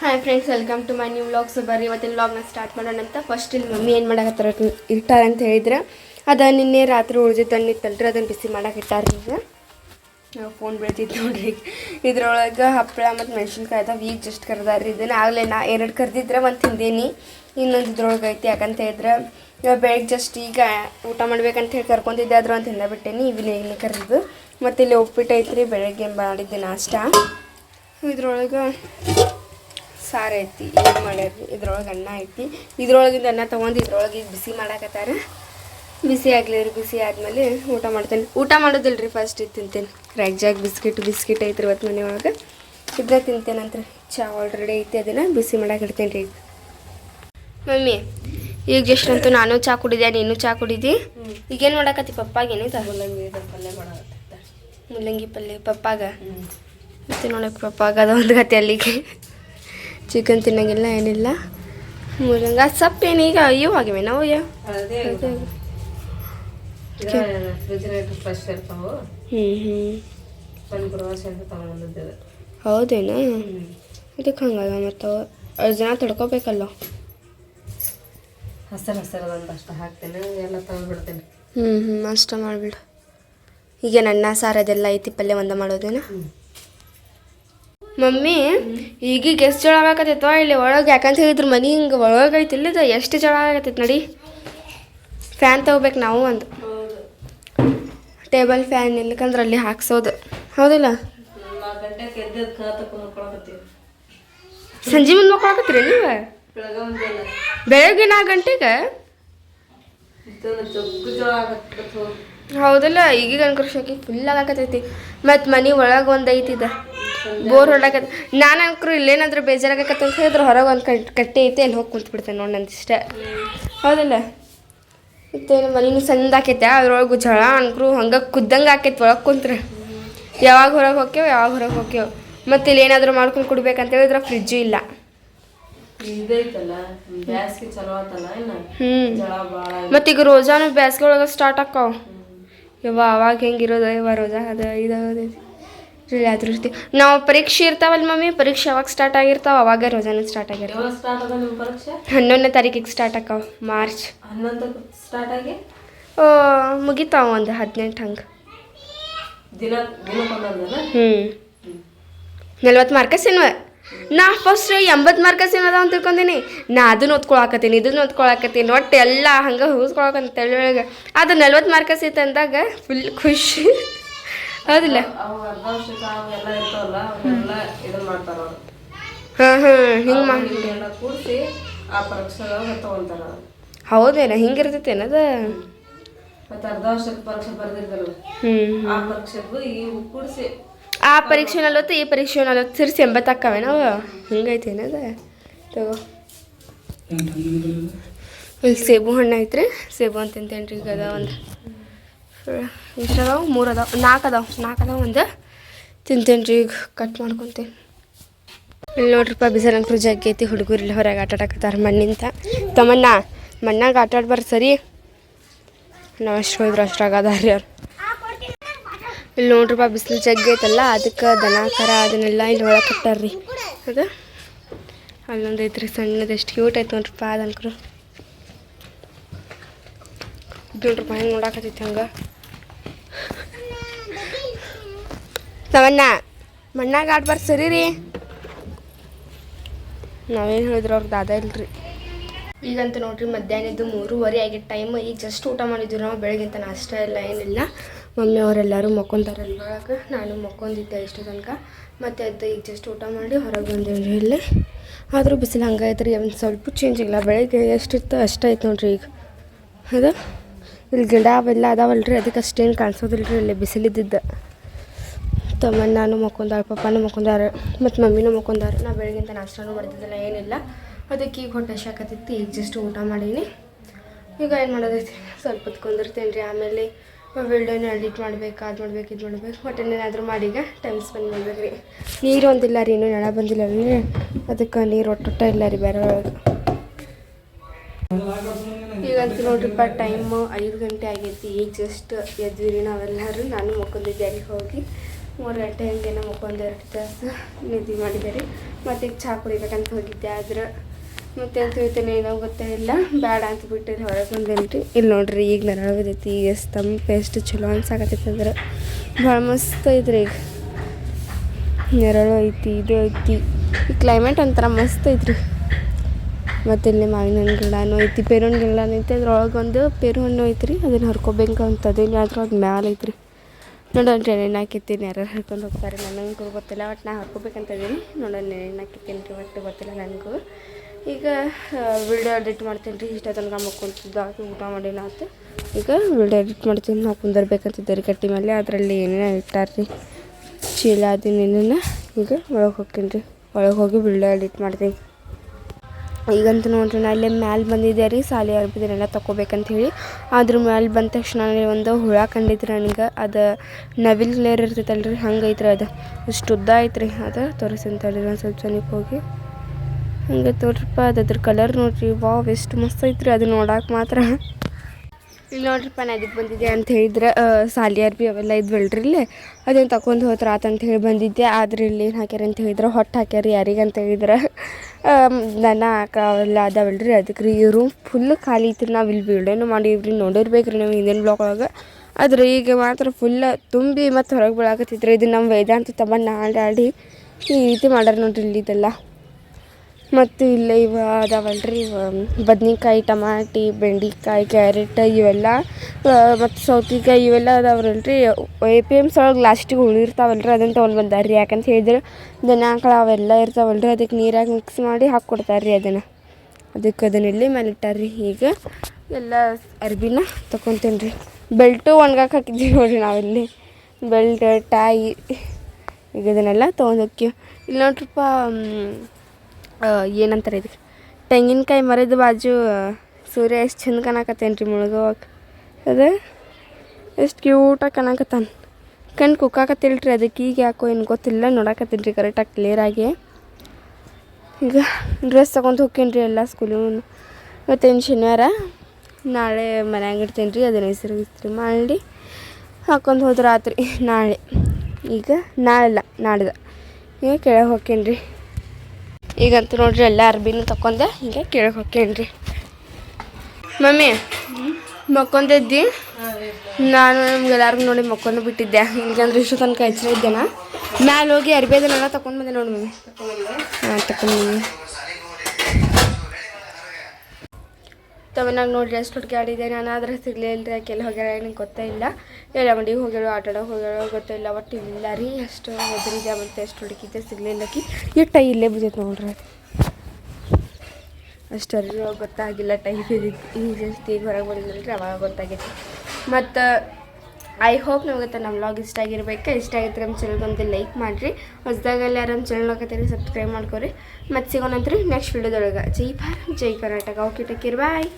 Hi friends welcome to my new vlogs ಬರ್ರಿ ಇವತ್ತಿನ ವ್ಲಾಗ್ನ ಸ್ಟಾರ್ಟ್ ಮಾಡೋಣ ಅಂತ. ಫಸ್ಟ್ ಇಲ್ಲಿ ಮಮ್ಮಿ ಏನು ಮಾಡಕತ್ತಾರ ಇರ್ತಾರೆ ಅಂತ ಹೇಳಿದ್ರೆ, ಅದು ನಿನ್ನೆ ರಾತ್ರಿ ಉಳಿದಿದ್ದು ತಣ್ಣಿತ್ತಲ್ರಿ ಅದನ್ನು ಬಿಸಿ ಮಾಡಕ್ಕೆ ಇಟ್ಟಾರ ನಾವು ಫೋನ್ ಬೆಳ್ತಿತ್ತು ನೋಡ್ರಿ ಇದ್ರೊಳಗೆ ಹಪ್ಪಳ ಮತ್ತು ಮೆಣಸಿನ್ಕಾಯಿ ಅದಾವ, ಈಗ ಜಸ್ಟ್ ಕರೆದಾರ್ರಿ ಇದನ್ನು. ಆಗಲೇ ನಾ ಎರಡು ಕರ್ದಿದ್ರೆ ಒಂದು ತಿಂದೇನಿ. ಇನ್ನೊಂದು ಇದ್ರೊಳಗೆ ಐತಿ ಯಾಕಂತ ಹೇಳಿದ್ರೆ, ಇವಾಗ ಬೆಳಗ್ಗೆ ಜಸ್ಟ್ ಈಗ ಊಟ ಮಾಡ್ಬೇಕಂತ ಹೇಳಿ ಕರ್ಕೊಂಡಿದ್ದೆ, ಆದರೂ ಒಂದು ತಿಂದ ಬಿಟ್ಟೇನಿ. ಇವಿನ ಏನು ಕರೆದಿದ್ದು. ಮತ್ತು ಇಲ್ಲಿ ಉಪ್ಪಿಟ್ಟು ಐತ್ರಿ, ಬೆಳಗ್ಗೆ ಮಾಡಿದ್ದೆ ನಾಷ್ಟ. ಇದ್ರೊಳಗೆ ಸಾರು ಐತಿ ಇದು ಮಾಡ್ಯಾರ ಇದ್ರೊಳಗೆ ಅನ್ನ ಐತಿ. ಇದ್ರೊಳಗಿಂದ ಅನ್ನ ತೊಗೊಂಡು ಇದ್ರೊಳಗೆ ಬಿಸಿ ಮಾಡಾಕತ್ತಾರ. ಬಿಸಿ ಆಗಲಿ ರೀ ಬಿಸಿ ಆದಮೇಲೆ ಊಟ ಮಾಡ್ತೇನೆ. ಊಟ ಮಾಡೋದಿಲ್ಲ ರೀ ಫಸ್ಟ್ ಇದು ತಿಂತೇನೆ. ರೈಜಾಗ್ ಬಿಸ್ಕಿಟ್ ಬಿಸ್ಕಿಟ್ ಐತ್ರಿ ಇವತ್ತು ಮನೆಯೊಳಗೆ ಇದನ್ನ ತಿಂತೇನಂತ್ರಿ. ಚಾ ಆಲ್ರೆಡಿ ಐತಿ ಅದನ್ನು ಬಿಸಿ ಮಾಡಕ್ಕೆ ಇಡ್ತೇನೆ ರೀ ಈಗ. ಮಮ್ಮಿ ಈಗ ಜಸ್ಟ್ ಅಂತೂ ನಾನು ಚಾ ಕುಡಿದೆ ನೀನು ಚಾ ಕುಡಿದಿ? ಈಗೇನು ಮಾಡಾಕತ್ತಿ ಪಪ್ಪಾಗೇನೆ ಇದು ಪಲ್ಯ ಮಾಡಾಕತ್ತ. ಮುಲ್ಲಂಗಿ ಪಲ್ಯ ಪಪ್ಪಾಗ? ಮತ್ತೆ ನೋಡಕ್ಕೆ ಪಪ್ಪಾಗ ಅದ ಒಂದು ಗತಿ ಅಲ್ಲಿಗೆ. ಚಿಕನ್ ತಿನ್ನಂಗಿಲ್ಲ ಏನಿಲ್ಲ. ಮೂಲಂಗ ಸೊಪ್ಪು ಏನು ಈಗ ಅಯ್ಯೋ ಆಗಿವೆ ನಾವು ಹೌದೇನಾ? ಅದಕ್ಕೆ ಹಂಗಲ್ಲ ಮತ್ತು ಅಷ್ಟು ಜನ ತಡ್ಕೋಬೇಕಲ್ಲ? ಹಸಿರು ಹಸಿರು ಒಂದು ಅಷ್ಟು ಹಾಕ್ತೇನೆ ಎಲ್ಲ ತಗೊಂಡ್ಬಿಡ್ತೇನೆ. ಹ್ಞೂ ಹ್ಞೂ ಅಷ್ಟ ಮಾಡಿಬಿಡು. ಈಗ ನನ್ನ ಸಾರು ಅದೆಲ್ಲ ಐತಿ ಪಲ್ಯ ಒಂದ ಮಾಡೋದೇನ? ಮಮ್ಮಿ, ಈಗೀಗ ಎಷ್ಟು ಜಳ ಆಗಾಕತ್ತೈತೋ ಇಲ್ಲಿ ಒಳಗೆ. ಯಾಕಂತ ಹೇಳಿದ್ರು ಮನೆ ಹಿಂಗೆ ಒಳಗೈತಿ ಇಲ್ಲಿದ ಎಷ್ಟು ಜಳ ಆಗತ್ತೈತೆ ನಡಿ. ಫ್ಯಾನ್ ತಗೋಬೇಕು ನಾವು ಒಂದು ಟೇಬಲ್ ಫ್ಯಾನ್ ಇಲ್ಲಕಂದ್ರೆ ಅಲ್ಲಿ ಹಾಕ್ಸೋದು. ಹೌದಿಲ್ಲ? ಸಂಜೆ ಮುಂದೆ ಮಕ್ಕಳಾಕತ್ತೀರಿ ನೀವು? ಬೆಳಗ್ಗೆ ನಾಲ್ಕು ಗಂಟೆಗೆ? ಹೌದಲ್ಲ, ಈಗೀಗ ಅನ್ಕರ್ ಫುಲ್ ಆಗಾಕತ್ತೈತಿ. ಮತ್ತು ಮನೆ ಒಳಗೆ ಒಂದು ಐತಿದ ಬೋರ್ ಹೊಡಕತ್ ನಾನು ಅನ್ಕರು ಇಲ್ಲೇನಾದ್ರೂ ಬೇಜಾರಾಗಕತ್ತ ಅಂತ ಹೇಳಿದ್ರೆ ಹೊರಗೆ ಒಂದು ಕಟ್ ಕಟ್ಟೆ ಐತೆ ಅಲ್ಲಿ ಹೋಗಿ ಕುಂತ್ಬಿಡ್ತೇನೆ ನೋಡಿ ನೋಡಿ ಇಷ್ಟ ಹೌದಲ್ಲ? ಮತ್ತೇನು ಮನೇನು ಸಣ್ಣ ಆಕೈತೆ ಅದ್ರೊಳಗೆ ಜಳ ಅನ್ಕರು ಹಂಗೆ ಕುದ್ದಂಗೆ ಆಕೈತೆ ಒಳಗೆ ಕುಂತ್ರೆ. ಯಾವಾಗ ಹೊರಗೆ ಹೋಗ್ಯವ ಯಾವಾಗ ಹೊರಗೆ ಹೋಗ್ಯವ ಮತ್ತೆ ಇಲ್ಲಿ ಏನಾದರೂ ಮಾಡ್ಕೊಂಡು ಕುಡ್ಬೇಕಂತ ಹೇಳಿದ್ರೆ ಫ್ರಿಜ್ಜು ಇಲ್ಲ. ಹ್ಞೂ ಈಗ ರೋಜಾನು ಬ್ಯಾಸ್ಗೆ ಒಳಗೆ ಸ್ಟಾರ್ಟ್ ಆಕ್ಕಾವ ಯವ್ವ ಅವಾಗ ಹೆಂಗಿರೋದು ಯವ್ವ ರೋಜಾ ಅದು. ಇದು ಆದ್ರೂ ನಾವು ಪರೀಕ್ಷೆ ಇರ್ತಾವಲ್ಲ ಮಮ್ಮಿ ಪರೀಕ್ಷೆ ಯಾವಾಗ ಸ್ಟಾರ್ಟ್ ಆಗಿರ್ತಾವ? ಅವಾಗ ರೋಜಾನು ಸ್ಟಾರ್ಟ್ ಆಗಿರ್ತಾವ. ಯಾವಾಗ ಸ್ಟಾರ್ಟ್ ಅದ ನಿಮ್ಮ ಪರೀಕ್ಷೆ? ಹನ್ನೊಂದನೇ ತಾರೀಕಿಗೆ ಸ್ಟಾರ್ಟ್ ಆಕಾವ ಮಾರ್ಚ್ ಹನ್ನೊಂದಕ್ಕೆ ಸ್ಟಾರ್ಟ್ ಆಗಿ? ಓ ಮುಗಿತಾವ ಒಂದು ಹದಿನೆಂಟು ಹಂಗೆ. ದಿನ ದಿನಕ್ಕೊಂದೊಂದನ? ಹ್ಞೂ ನಲ್ವತ್ತು ಮಾರ್ಕಸ್ ಏನವ? ನಾ ಫಸ್ಟ್ ಎಂಬತ್ತು ಮಾರ್ಕಸ್ ಏನದ ಅಂತ ತಿಳ್ಕೊಂತೀನಿ ನಾ ಅದನ್ನ ಓದ್ಕೊಳಕತ್ತೀನಿ ಇದನ್ನ ಓದ್ಕೊಳಕತ್ತೀನಿ ಒಟ್ಟು ಎಲ್ಲ ಹಂಗೆ ಹೂಸ್ಕೊಳಕಂತ ಅದು ನಲ್ವತ್ತು ಮಾರ್ಕಸ್ ಇತ್ತು ಅಂದಾಗ ಫುಲ್ ಖುಷಿ. ಹೌದಿಲ್ಲ. ಹೌದೇನ ಹಿಂಗಿರ್ತೈತೆ ಏನದ? ಮತ್ತೆ ಅರ್ಧ ವರ್ಷಕ್ಕೆ ಪರೀಕ್ಷೆ ಆ ಪರೀಕ್ಷೆಗೂ ಈ ಕೂಡಿಸಿ ಆ ಪರೀಕ್ಷೆ ನಲ್ವತ್ತು ಈ ಪರೀಕ್ಷೆ ನಲ್ವತ್ತು ಸೇರಿಸಿ ಎಂಬತ್ತು ಅಕ್ಕವೆ ನಾವು ಹಿಂಗೈತೆ ಏನದ? ತಗೋ. ಇಲ್ಲಿ ಸೇಬು ಹಣ್ಣು ಐತ್ರಿ ಸೇಬು ಅಂತ ತಿಂತೇನೆ ರೀ ಈಗ ಅದ ಒಂದು ಎಷ್ಟು ಮೂರು ಅದಾವ ನಾಲ್ಕು ಅದಾವ ನಾಲ್ಕು ಅದಾವ ಒಂದು ತಿಂತೇನೆ ರೀ ಈಗ ಕಟ್ ಮಾಡ್ಕೊತೀನಿ ಇಲ್ಲಿ ನೋಡ್ರಿಪ್ಪ ಬಿಸಿಲಂಕ್ರು ಫ್ರಿಜ್ ಐತಿ ಹುಡುಗರು ಇಲ್ಲಿ ಹೊರಗೆ ಆಟ ಆಡಕತ್ತಾರ ಮಣ್ಣಿಂದ ತಮ್ಮಣ್ಣ, ಮಣ್ಣಾಗ ಆಟ ಆಡ್ಬಾರ ಸರಿ? ನಾವು ಅಷ್ಟು ಹೋದ್ರೆ ಅಷ್ಟ್ರಾಗ ಅದಾರ ರೀ ಅವ್ರು ಇಲ್ಲಿ ನೋಡ್ರಿಪ್ಪ, ಬಿಸಿಲು ಜಗ್ಗಿ ಐತಲ್ಲ, ಅದಕ್ಕೆ ದನ ಕರ ಅದನ್ನೆಲ್ಲ ಇಲ್ಲಿ ಒಳಗೆ ಕಟ್ಟಾರ್ರಿ. ಅದು? ಅಲ್ಲೊಂದು ಐತ್ರಿ, ಸಣ್ಣದು ಎಷ್ಟು ಕ್ಯೂಟ್ ಐತೆ ನೋಡ್ರಿಪ್ಪ, ಅದನ್ಕರು. ನೋಡ್ರಿಪ್ಪ, ಹೆಂಗೆ ನೋಡಾಕತ್ತೈತಿ ಹಂಗೆ? ತವಣ್ಣ, ಮಣ್ಣಾಗ ಆಡ್ಬಾರ್ದು ಸರಿ ರೀ. ನಾವೇನು ಹೇಳಿದ್ರು ಅವ್ರದ್ದು ಅದ ಇಲ್ರಿ. ಈಗಂತ ನೋಡ್ರಿ ಮಧ್ಯಾಹ್ನದ್ದು ಮೂರುವರೆ ಆಗಿದ್ದ ಟೈಮ್ ಈಗ ಜಸ್ಟ್ ಊಟ ಮಾಡಿದ್ವಿ ನಾವು ಬೆಳಗ್ಗಿಂತ ನಾಷ್ಟ ಇಲ್ಲ ಏನಿಲ್ಲ. ಮಮ್ಮಿ ಅವರೆಲ್ಲರೂ ಮಕ್ಕೊಂತಾರೆ ಒಳಗೆ ನಾನು ಮಕ್ಕೊಂದಿದ್ದೆ ಇಷ್ಟು ತನಕ. ಮತ್ತೆ ಅದು ಈಗ ಜಸ್ಟ್ ಊಟ ಮಾಡಿ ಹೊರಗೆ ಬಂದೇವ್ರಿ ಇಲ್ಲಿ. ಆದರೂ ಬಿಸಿಲು ಹಂಗಾಯ್ತು ಒಂದು ಸ್ವಲ್ಪ ಚೇಂಜ್ ಇಲ್ಲ. ಬೆಳಗ್ಗೆ ಎಷ್ಟಿತ್ತು ಅಷ್ಟಾಯ್ತು ನೋಡ್ರಿ ಈಗ. ಅದು ಇಲ್ಲಿ ಗಿಡ ಅವೆಲ್ಲ ಅದಾವಲ್ರಿ, ಅದಕ್ಕೆ ಅಷ್ಟೇನು ಕಾಣಿಸೋದಿಲ್ಲ ರೀ ಇಲ್ಲಿ ಬಿಸಿಲಿದ್ದಿದ್ದು. ತಮ್ಮನ ನಾನು ಮಕ್ಕೊಂದಾರ ಪಪ್ಪನೂ ಮಕ್ಕೊಂದಾರ ಮತ್ತು ಮಮ್ಮಿನೂ ಮಕ್ಕೊಂದಾರ ನಾ ಬೆಳಗ್ಗಿಂತ ನಾಷ್ಟನೂ ಮಾಡ್ತಿದ್ದಿಲ್ಲ ಏನಿಲ್ಲ. ಅದಕ್ಕೆ ಈಗ ಹೊಟ್ಟೆ ಶಾಕತ್ತಿತ್ತು ಈಗ ಜಸ್ಟ್ ಊಟ ಮಾಡೀನಿ. ಈಗ ಏನು ಮಾಡೋದೈತಿ? ಸ್ವಲ್ಪ ಹೊತ್ತು ರೀ ಆಮೇಲೆ ವಿಡಿಯೋನ ಎಡಿಟ್ ಮಾಡ್ಬೇಕು, ಅದು ಮಾಡ್ಬೇಕು, ಇದು ಮಾಡ್ಬೇಕು. ಹೊಟ್ಟೆನೇನಾದರೂ ಮಾಡೀಗ ಟೈಮ್ ಸ್ಪೆಂಡ್ ಮಾಡ್ಬೇಕು ರೀ. ನೀರು ಒಂದಿಲ್ಲ ರೀ, ಇನ್ನೂ ನೆಳ ಬಂದಿಲ್ಲ ರೀ. ಅದಕ್ಕೆ ನೀರು ಒಟ್ಟೊಟ್ಟ ಇಲ್ಲ ರೀ ಬೇರೆ ಒಳಗೆ. ಈಗಂತೂ ನೋಡ್ರಿಪ್ಪ ಟೈಮು ಐದು ಗಂಟೆ ಆಗೈತಿ. ಈಗ ಜಸ್ಟ್ ಎದ್ವಿ ರೀ ನಾವೆಲ್ಲರೂ. ನಾನು ಮಕ್ಕೊಂದಿದ್ದೆ ಅಲ್ಲಿ ಹೋಗಿ. ಮೂರು ಗಂಟೆ ಹಂಗೆ ನಮಗೆ ಎರಡು ತಾಸು ನಿದ್ದೆ ಮಾಡಿದೆ ರೀ. ಮತ್ತು ಈಗ ಚಹಾ ಕುಡಿಬೇಕಂತ ಹೋಗಿದ್ದೆ, ಆದ್ರೆ ಮತ್ತೆ ಹೇಳ್ತೇನೆ, ಏನೋ ಗೊತ್ತೇ ಇಲ್ಲ. ಬೇಡ ಅಂತ ಬಿಟ್ಟಿರಿ ಹೊರಗೆ ಬಂದೇನಿ ಇಲ್ಲಿ ನೋಡ್ರಿ, ಈಗ ನೆರಳು ಬಿದ್ದೈತಿ ಈಗ ತಂಪು ಎಷ್ಟು ಚಲೋ ಅನ್ಸಾಕತ್ತೈತೆ ಅಂದ್ರೆ ಭಾಳ ಮಸ್ತ್ ಐತ್ರಿ ಈಗ. ನೆರಳು ಐತಿ, ಇದು ಐತಿ. ಈ ಕ್ಲೈಮೇಟ್ ಒಂಥರ ಮಸ್ತ್ ಐತ್ರಿ. ಮತ್ತು ಇಲ್ಲಿ ಮಾವಿನ ಹಣ್ಣು ಗಿಡನೂ ಐತಿ ಪೇರು ಹಣ್ಣು ಗಿಡನೂ ಐತಿ. ಅದ್ರೊಳಗೆ ಒಂದು ಪೇರು ಹಣ್ಣು ಐತ್ರಿ. ಅದನ್ನು ಹರ್ಕೋಬೇಕು ಅಂತದೇನು ಅದ್ರೊಳಗೆ ಮ್ಯಾಲ ಐತ್ರಿ. ನೋಡೋಣ ನೆನ ಹಾಕಿತ್ತೀನಿ ಯಾರು ಹರ್ಕೊಂಡು ಹೋಗ್ತಾರೆ. ನನಗೂ ಗೊತ್ತಿಲ್ಲ ಒಟ್ಟು ನಾ ಹಾಕೋಬೇಕಂತ ಇದೀನಿ. ನೋಡೋಣ ಏನು ಹಾಕಿತ್ತೀನಿ ರೀ ಒಟ್ಟು ಗೊತ್ತಿಲ್ಲ ನನಗೂ ಈಗ ವಿಡಿಯೋ ಎಡಿಟ್ ಮಾಡ್ತೀನಿ ರೀ. ಇಷ್ಟ ತನಕ ಮಕ್ಕೊಂತಿದ್ದು ಹಾಕಿ ಊಟ ಮಾಡಿಲ್ಲ ಅಂತ. ಈಗ ವಿಡಿಯೋ ಎಡಿಟ್ ಮಾಡ್ತೀನಿ. ನಾವು ಕುಂದರ್ಬೇಕಂತಿದ್ದೆ ರೀ ಕಟ್ಟಿ ಮೇಲೆ. ಅದರಲ್ಲಿ ಏನೇನೋ ರೀ. ಚೀಲ ಅದಿನೇನ ಈಗ ಒಳಗೆ ಹೋಗ್ತೀನಿ ರೀ. ಒಳಗೆ ಹೋಗಿ ವಿಡಿಯೋ ಎಡಿಟ್ ಮಾಡ್ತೀನಿ. ಈಗಂತೂ ನೋಡ್ರಿ, ನಾ ಇಲ್ಲೇ ಮ್ಯಾಲೆ ಬಂದಿದ್ದೆ ರೀ, ಸಾಲಿ ಅರ್ಬಿದನ್ನೆಲ್ಲ ತೊಗೋಬೇಕಂತ ಹೇಳಿ. ಅದ್ರ ಮ್ಯಾಲೆ ಬಂದ ತಕ್ಷಣ ಒಂದು ಹುಳ ಕಂಡಿದ್ರಿ ನನಗೆ ಅದು ನವಿಲ್ ಲೇರ್ ಇರ್ತೈತಲ್ಲ ರೀ ಹಂಗೈತ್ರಿ ಅದು. ಇಷ್ಟು ಉದ್ದ ಐತ್ರಿ, ಅದು ತೋರಿಸಂತೇಳಿ ಒಂದು ಸ್ವಲ್ಪ ಜನಕ್ಕೆ ಹೋಗಿ. ಹಂಗೆ ತೋರಿಪ್ಪ ಅದು ಅದ್ರ ಕಲರ್ ನೋಡಿರಿ, ವಾವ್, ಎಷ್ಟು ಮಸ್ತ್ ಐತ್ರಿ, ಅದು ನೋಡಕ್ಕೆ ಮಾತ್ರ. ಇಲ್ಲಿ ನೋಡ್ರಿಪ್ಪ ನಾ ಇದಕ್ಕೆ ಬಂದಿದ್ದೆ ಅಂತ ಹೇಳಿದ್ರೆ ಸಾಲಿ ಅರ್ಬಿ ಅವೆಲ್ಲ ಇದ್ವಲ್ರಿ ಇಲ್ಲೇ. ಅದನ್ನು ತಗೊಂಡು ಆತ ಅಂತ ಹೇಳಿ ಬಂದಿದ್ದೆ. ಆದ್ರೆ ಇಲ್ಲಿ ಏನು ಹಾಕ್ಯಾರ ಅಂತ ಹೇಳಿದ್ರೆ, ಹೊಟ್ಟು ಹಾಕ್ಯಾರ ಯಾರಿಗೆ ಅಂತ ಹೇಳಿದ್ರೆ. ದನ ಹಾಕ ಅವೆಲ್ಲ ಅದಾವಲ್ರಿ, ಅದಕ್ಕೆ ರೀ ರೂಮ್ ಫುಲ್ ಖಾಲಿ ಇತ್ತು ನಾವು ಇಲ್ಲಿ ವಿಡಿಯೋನು ಮಾಡಿವ್ರಿ ನೋಡಿರ್ಬೇಕು ರೀ ನಾವು ಹಿಂದಿನ ಬ್ಲಾಕ್ ಒಳಗೆ. ಆದ್ರೆ ಈಗ ಮಾತ್ರ ಫುಲ್ ತುಂಬಿ ಮತ್ತು ಹೊರಗೆ ಬೀಳಾಕತ್ತಿದ್ರೆ ಇದು ನಮ್ಮ ವೇದಾಂತ ತಮ್ಮ ಆಡಿ ಈ ರೀತಿ ಮಾಡ್ಯಾರ ನೋಡ್ರಿ ಇಲ್ಲಿ ಇದೆಲ್ಲ. ಮತ್ತು ಇಲ್ಲೇ ಇವ ಅದಾವಲ್ರಿ ಬದ್ನಿಕಾಯಿ, ಟಮಾಟಿ, ಬೆಂಡೆಕಾಯಿ, ಕ್ಯಾರೆಟ್ ಇವೆಲ್ಲ ಮತ್ತು ಸೌತೆಕಾಯಿ ಇವೆಲ್ಲ ಅದಾವ್ರಲ್ರಿ ಎ ಪಿ ಎಮ್ಸ್ ಒಳಗೆ ಲಾಸ್ಟಿಗೆ ಉಳಿರ್ತಾವಲ್ರಿ, ಅದನ್ನು ತೊಗೊಂಡು ಬಂದಾರ್ರಿ ಯಾಕಂತ ಹೇಳಿದ್ರೆ ದನ ಆಕಳ ಅವೆಲ್ಲ ಇರ್ತಾವಲ್ರಿ, ಅದಕ್ಕೆ ನೀರಾಗಿ ಮಿಕ್ಸ್ ಮಾಡಿ ಹಾಕ್ಕೊಡ್ತಾರೆ ರೀ ಅದನ್ನು. ಅದಕ್ಕೆ ಅದನ್ನ ಇಲ್ಲಿ ಮೇಲೆ ಈಗ ಎಲ್ಲ ಅರ್ಬಿನ ತೊಗೊತೀನಿ ರೀ ಬೆಲ್ಟು ಒಣಗಾಕೆ ಹಾಕಿದ್ದೀವಿ ನೋಡ್ರಿ ನಾವಿಲ್ಲಿ. ಬೆಲ್ಟ್ ಟಾಯಿ ಈಗ ಇದನ್ನೆಲ್ಲ ತೊಗೊಂಡು ಹೋಗ್ತೀವಿ. ಇಲ್ಲಿ ನೋಡ್ರಿಪ್ಪ ಏನಂತಾರೆ ಇದಕ್ಕೆ ತೆಂಗಿನಕಾಯಿ ಮರದ ಬಾಜು ಸೂರ್ಯ ಎಷ್ಟು ಚಂದ ಕಾಣಕತ್ತೇನು ರೀ ಮುಳುಗೋವಾಗ? ಅದು? ಎಷ್ಟು ಕ್ಯೂಟಾಗಿ ಕಾಣಕತ್ತಾನ. ಕಣ್ಣು ಕುಕ್ಕಾಕತ್ತಿಲ್ರಿ ಅದಕ್ಕೆ ಈಗ ಯಾಕೋ ಏನು ಗೊತ್ತಿಲ್ಲ ನೋಡಕತ್ತೀನಿ ರೀ ಕರೆಕ್ಟಾಗಿ ಕ್ಲಿಯರಾಗಿ ಈಗ ಡ್ರೆಸ್ ತೊಗೊಂಡು ಹೋಗ್ತೀನಿ ರೀ ಎಲ್ಲ ಸ್ಕೂಲಿಗೂ ಇವತ್ತೇನು ಶನಿವಾರ? ನಾಳೆ ಮನ್ಯಾಗ ಇಡ್ತೀನಿ ರೀ ಅದನ್ನ ಹೆಸರು ಇಸ್ತ್ರಿ ಮಾಡಿ ಹಾಕೊಂಡು ಹೋದ್ರೆ ರಾತ್ರಿ, ನಾಳೆ. ಈಗ ನಾಳೆಲ್ಲ, ನಾಡ್ದು. ಈಗ ಕೆಳಗೆ ಹೋಗ್ತೀನಿ ರೀ ಈಗಂತೂ ನೋಡ್ರಿ ಎಲ್ಲ ಅರ್ಬಿನೂ ತಕೊಂಡೆ, ಹಿಂಗೆ ಕೇಳಕ್ಕೆ ಹೋಗ್ತೀನಿ ಮಮ್ಮಿ, ಮಕ್ಕೊಂದಿದ್ದಿ? ನಾನು ನಮ್ಗೆಲ್ಲರಿಗೂ ನೋಡಿ ಮಕ್ಕೊಂಡು ಬಿಟ್ಟಿದ್ದೆ. ಇಲ್ಕಂದ್ರೆ ಇಷ್ಟು ತನಕ ಎಚ್ಚರ ಇದ್ದೇನಾ? ಮ್ಯಾಲೆ ಹೋಗಿ ಅರ್ಬಿ ಅದನ್ನೆಲ್ಲ ತಗೊಂಡು ಬಂದೆ ನೋಡಿ ಮಮ್ಮಿ. ಹಾಂ ತಗೊಂಡು ಮಮ್ಮಿ ನೋಡಿರಿ ನೋಡ್ರಿ ಎಷ್ಟು ಹುಡುಗಿ ಆಡಿದೆ ನಾನು ಆದರೆ ಸಿಗಲೇ ಇಲ್ಲ ರೀ ಯಾಕೆಲ್ಲ ಹೋಗ್ಯಾರ ನನಗೆ ಗೊತ್ತೇ ಇಲ್ಲ. ಎಲ್ಲ ಮಂಡಿಗೆ ಹೋಗ್ಯಾಳು, ಆಟ ಆಡೋಕೆ ಹೋಗ್ಯಾಳು ಗೊತ್ತಿಲ್ಲ ಒಟ್ಟು ಇಲ್ಲ ರೀ, ಅಷ್ಟು ಹೆದರಿದೆ ಮತ್ತು ಎಷ್ಟು ಹುಡುಕಿದ್ದೆ ಸಿಗಲಿಲ್ಲಕಿ ಈ ಟೈ ಇಲ್ಲೇ ಬಿದ್ದೈತೆ ನೋಡ್ರಿ. ಅಷ್ಟರಿ ಗೊತ್ತಾಗಿಲ್ಲ, ಟೈ ಬಿದ್ದಿತ್ತು ಈಗ ಜಾಸ್ತಿ ಹೊರಗೆ ರೀ ಅವಾಗ ಗೊತ್ತಾಗೈತಿ. ಮತ್ತು ಐ ಹೋಪ್ ನಿಮಗೆ ನಮ್ಮ ವ್ಲಾಗ್ ಇಷ್ಟ ಆಗಿರ್ಬೇಕು. ಇಷ್ಟ ಆಗಿದ್ರೆ ನಮ್ಮ ಚಾನಲ್ ಒಂದು ಲೈಕ್ ಮಾಡಿರಿ. ಹೊಸದಾಗೆಲ್ಲ ನಮ್ಮ ಚಾನಲ್ ಹಾಕತ್ತೀರಿ ಸಬ್ಸ್ಕ್ರೈಬ್ ಮಾಡ್ಕೊರಿ. ಮತ್ತು ಸಿಗೋಣಂತ್ರಿ ನೆಕ್ಸ್ಟ್ ವಿಡಿಯೋದೊಳಗೆ ಜೈ ಭಾರತ್, ಜೈ ಕರ್ನಾಟಕ. Okay take bye